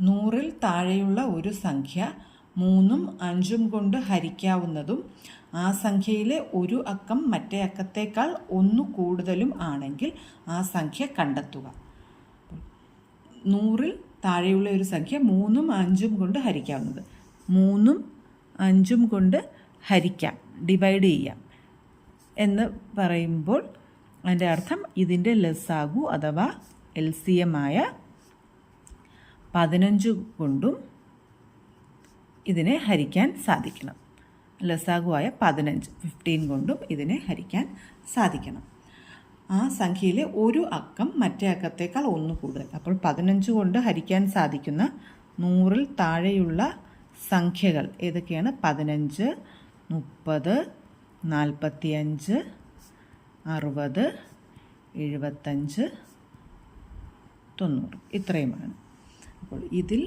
നൂറിൽ താഴെയുള്ള ഒരു സംഖ്യ മൂന്നും അഞ്ചും കൊണ്ട് ഹരിക്കാവുന്നതും ആ സംഖ്യയിലെ ഒരു അക്കം മറ്റേ അക്കത്തേക്കാൾ ഒന്ന് കൂടുതലും ആണെങ്കിൽ ആ സംഖ്യ കണ്ടെത്തുക. നൂറിൽ താഴെയുള്ള ഒരു സംഖ്യ മൂന്നും അഞ്ചും കൊണ്ട് ഹരിക്കാവുന്നത്. മൂന്നും അഞ്ചും കൊണ്ട് ഹരിക്കാം ഡിവൈഡ് ചെയ്യാം. എന്ന് പറയുമ്പോൾ അതിന്റെ അർത്ഥം ഇതിന്റെ ലെസ്സാകൂ അഥവാ എൽ സി എം ആയ പതിനഞ്ച് കൊണ്ടും ഇതിനെ ഹരിക്കാൻ സാധിക്കണം. ലസാഗുവായ പതിനഞ്ച് ഫിഫ്റ്റീൻ കൊണ്ടും ഇതിനെ ഹരിക്കാൻ സാധിക്കണം. ആ സംഖ്യയിലെ ഒരു അക്കം മറ്റേ അക്കത്തേക്കാൾ ഒന്ന് കൂടുതൽ. അപ്പോൾ പതിനഞ്ച് കൊണ്ട് ഹരിക്കാൻ സാധിക്കുന്ന നൂറിൽ താഴെയുള്ള സംഖ്യകൾ ഏതൊക്കെയാണ്? പതിനഞ്ച് മുപ്പത് നാൽപ്പത്തിയഞ്ച് അറുപത് എഴുപത്തഞ്ച് തൊണ്ണൂറ്. ഇത്രയുമാണ്. അപ്പോൾ ഇതിൽ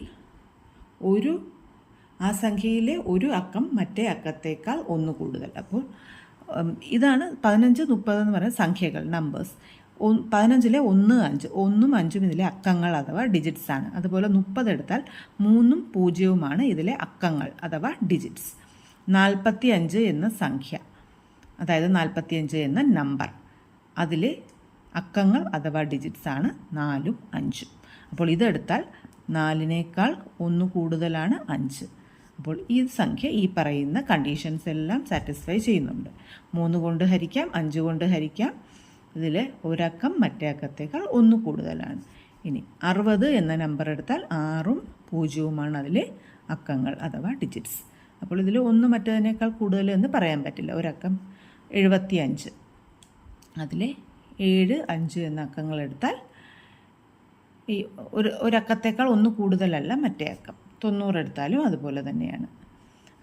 ഒരു ആ സംഖ്യയിലെ ഒരു അക്കം മറ്റേ അക്കത്തേക്കാൾ ഒന്ന് കൂടുതൽ. അപ്പോൾ ഇതാണ് പതിനഞ്ച് മുപ്പത് എന്ന് പറയുന്ന സംഖ്യകൾ നമ്പേഴ്സ് പതിനഞ്ചിലെ ഒന്ന് അഞ്ച് ഒന്നും അഞ്ചും ഇതിലെ അക്കങ്ങൾ അഥവാ ഡിജിറ്റ്സ് ആണ്. അതുപോലെ മുപ്പത് എടുത്താൽ മൂന്നും പൂജ്യവുമാണ് ഇതിലെ അക്കങ്ങൾ അഥവാ ഡിജിറ്റ്സ് നാൽപ്പത്തി അഞ്ച് എന്ന സംഖ്യ അതായത് നാൽപ്പത്തിയഞ്ച് എന്ന നമ്പർ അതിലെ അക്കങ്ങൾ അഥവാ ഡിജിറ്റ്സ് ആണ് നാലും അഞ്ചും. അപ്പോൾ ഇതെടുത്താൽ നാലിനേക്കാൾ ഒന്ന് കൂടുതലാണ് അഞ്ച്. അപ്പോൾ ഈ സംഖ്യ ഈ പറയുന്ന കണ്ടീഷൻസ് എല്ലാം സാറ്റിസ്ഫൈ ചെയ്യുന്നുണ്ട്. മൂന്ന് കൊണ്ട് ഹരിക്കാം അഞ്ച് കൊണ്ട് ഹരിക്കാം. ഇതിൽ ഒരക്കം മറ്റേ അക്കത്തേക്കാൾ ഒന്ന് കൂടുതലാണ്. ഇനി അറുപത് എന്ന നമ്പർ എടുത്താൽ ആറും പൂജ്യവുമാണ് അതിലെ അക്കങ്ങൾ അഥവാ ഡിജിറ്റ്സ് അപ്പോൾ ഇതിൽ ഒന്ന് മറ്റേതിനേക്കാൾ കൂടുതൽ എന്ന് പറയാൻ പറ്റില്ല. ഒരക്കം എഴുപത്തി അഞ്ച് അതിലെ ഏഴ് അഞ്ച് എന്ന അക്കങ്ങൾ എടുത്താൽ ഈ ഒരു ഒരക്കത്തേക്കാൾ ഒന്ന് കൂടുതലല്ല മറ്റേ അക്കം. തൊണ്ണൂറ് എടുത്താലും അതുപോലെ തന്നെയാണ്.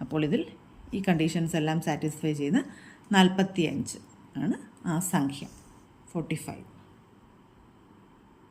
അപ്പോൾ ഇതിൽ ഈ കണ്ടീഷൻസ് എല്ലാം സാറ്റിസ്ഫൈ ചെയ്ത് നാൽപ്പത്തി അഞ്ച് ആണ് ആ സംഖ്യ. Forty five